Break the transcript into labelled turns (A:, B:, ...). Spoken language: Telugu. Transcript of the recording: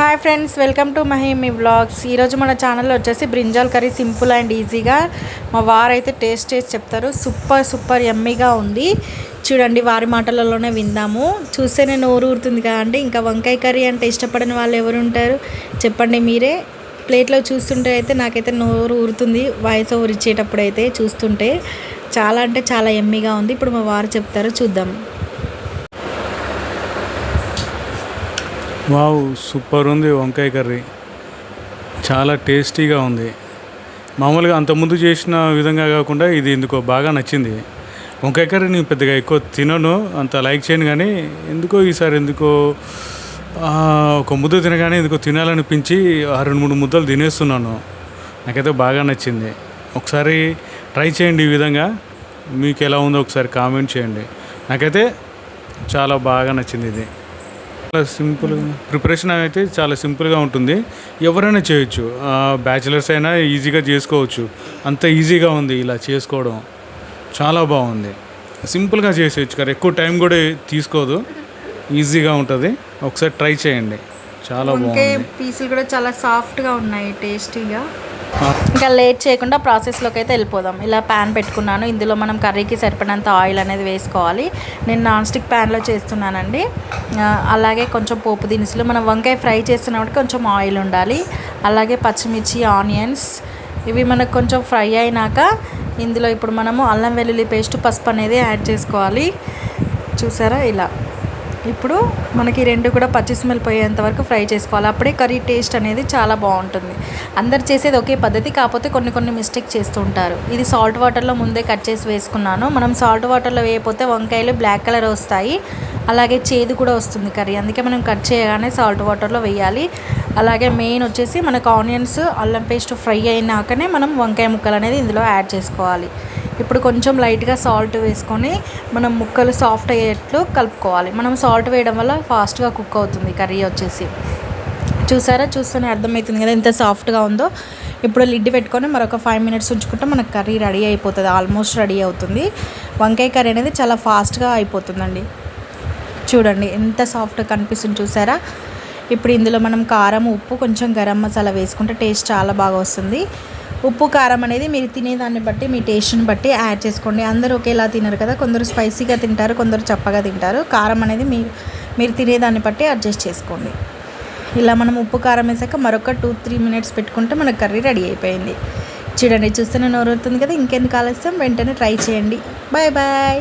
A: Hi friends welcome to Mahimi vlogs ఈరోజు మన ఛానల్లో వచ్చేసి బ్రింజాల్ కర్రీ సింపుల్ అండ్ ఈజీగా మా వారు అయితే టేస్ట్ చేసి చెప్తారు. సూపర్ సూపర్ ఎమ్మీగా ఉంది. చూడండి వారి మాటలలోనే విందాము. చూస్తేనే నోరు ఊరుతుంది కదండి. ఇంకా వంకాయ కర్రీ అంటే ఇష్టపడని వాళ్ళు ఎవరు ఉంటారు? చెప్పండి మీరే. ప్లేట్లో చూస్తుంటే అయితే నాకైతే నోరు ఊరుతుంది. వాయిస్ ఊరిచ్చేటప్పుడు అయితే చూస్తుంటే చాలా అంటే చాలా ఎమ్మీగా ఉంది. ఇప్పుడు మా వారు చెప్తారు చూద్దాం.
B: వావ్ సూపర్ ఉంది వంకాయ కర్రీ. చాలా టేస్టీగా ఉంది. మామూలుగా అంతకుముందు చేసిన విధంగా కాకుండా ఇది ఎందుకో బాగా నచ్చింది. వంకాయ కర్రీ నేను పెద్దగా ఎక్కువ తినను అంత లైక్ చేయను కానీ ఎందుకో ఈసారి ఎందుకో ఒక ముద్ద తినగానే ఎందుకో తినాలనిపించి ఆ రెండు మూడు ముద్దలు తినేస్తున్నాను. నాకైతే బాగా నచ్చింది. ఒకసారి ట్రై చేయండి ఈ విధంగా. మీకు ఎలా ఉందో ఒకసారి కామెంట్ చేయండి. నాకైతే చాలా బాగా నచ్చింది ఇది. సింపుల్ ప్రిపరేషన్ అయితే చాలా సింపుల్గా ఉంటుంది. ఎవరైనా చేయొచ్చు. బ్యాచిలర్స్ అయినా ఈజీగా చేసుకోవచ్చు. అంత ఈజీగా ఉంది ఇలా చేసుకోవడం. చాలా బాగుంది. సింపుల్గా చేసేయచ్చు కదా. ఎక్కువ టైం కూడా తీసుకోదు. ఈజీగా ఉంటుంది. ఒకసారి ట్రై చేయండి. చాలా బాగుంది.
A: పీసులు కూడా చాలా సాఫ్ట్గా ఉన్నాయి టేస్టీగా. ఇంకా లేట్ చేయకుండా ప్రాసెస్లోకి అయితే వెళ్ళిపోదాం. ఇలా ప్యాన్ పెట్టుకున్నాను. ఇందులో మనం కర్రీకి సరిపడినంత ఆయిల్ అనేది వేసుకోవాలి. నేను నాన్ స్టిక్ ప్యాన్లో చేస్తున్నానండి. అలాగే కొంచెం పోపు దినుసులు. మనం వంకాయ ఫ్రై చేస్తున్నప్పుడు కొంచెం ఆయిల్ ఉండాలి. అలాగే పచ్చిమిర్చి ఆనియన్స్. ఇవి మనకు కొంచెం ఫ్రై అయినాక ఇందులో ఇప్పుడు మనము అల్లం వెల్లుల్లి పేస్ట్ పసుపు అనేది యాడ్ చేసుకోవాలి. చూసారా? ఇలా. ఇప్పుడు మనకి రెండు కూడా పచ్చి స్మెల్ పోయేంత వరకు ఫ్రై చేసుకోవాలి. అప్పుడే కర్రీ టేస్ట్ అనేది చాలా బాగుంటుంది. అందరు చేసేది ఒకే పద్ధతి కాకపోతే కొన్ని కొన్ని మిస్టేక్ చేస్తూ ఉంటారు. ఇది సాల్ట్ వాటర్లో ముందే కట్ చేసి వేసుకున్నాను. మనం సాల్ట్ వాటర్లో వేయకపోతే వంకాయలు బ్లాక్ కలర్ వస్తాయి. అలాగే చేదు కూడా వస్తుంది కర్రీ. అందుకే మనం కట్ చేయగానే సాల్ట్ వాటర్లో వేయాలి. అలాగే మెయిన్ వచ్చేసి మనకు ఆనియన్స్ అల్లం పేస్ట్ ఫ్రై అయినాకనే మనం వంకాయ ముక్కలు అనేది ఇందులో యాడ్ చేసుకోవాలి. ఇప్పుడు కొంచెం లైట్గా సాల్ట్ వేసుకొని మనం ముక్కలు సాఫ్ట్ అయ్యేట్లు కలుపుకోవాలి. మనం సాల్ట్ వేయడం వల్ల ఫాస్ట్గా కుక్ అవుతుంది కర్రీ వచ్చేసి. చూసారా? చూస్తేనే అర్థమవుతుంది కదా ఎంత సాఫ్ట్గా ఉందో. ఇప్పుడు లిడ్ పెట్టుకొని మరొక ఫైవ్ మినిట్స్ ఉంచుకుంటే మనకు కర్రీ రెడీ అయిపోతుంది. ఆల్మోస్ట్ రెడీ అవుతుంది. వంకాయ కర్రీ అనేది చాలా ఫాస్ట్గా అయిపోతుందండి. చూడండి ఎంత సాఫ్ట్గా కనిపిస్తుంది చూసారా? ఇప్పుడు ఇందులో మనం కారం ఉప్పు కొంచెం గరం మసాలా వేసుకుంటే టేస్ట్ చాలా బాగా వస్తుంది. ఉప్పు కారం అనేది మీరు తినేదాన్ని బట్టి మీ టేస్ట్ని బట్టి యాడ్ చేసుకోండి. అందరూ ఒకేలా తినరు కదా. కొందరు స్పైసీగా తింటారు కొందరు చప్పగా తింటారు. కారం అనేది మీరు మీరు తినేదాన్ని బట్టి అడ్జస్ట్ చేసుకోండి. ఇలా మనం ఉప్పు కారం వేసాక మరొక టూ త్రీ మినిట్స్ పెట్టుకుంటే మన కర్రీ రెడీ అయిపోయింది. చూడండి చూస్తేనే అవుతుంది కదా. ఇంకెందుకు ఆలస్యం? వెంటనే ట్రై చేయండి. Bye bye.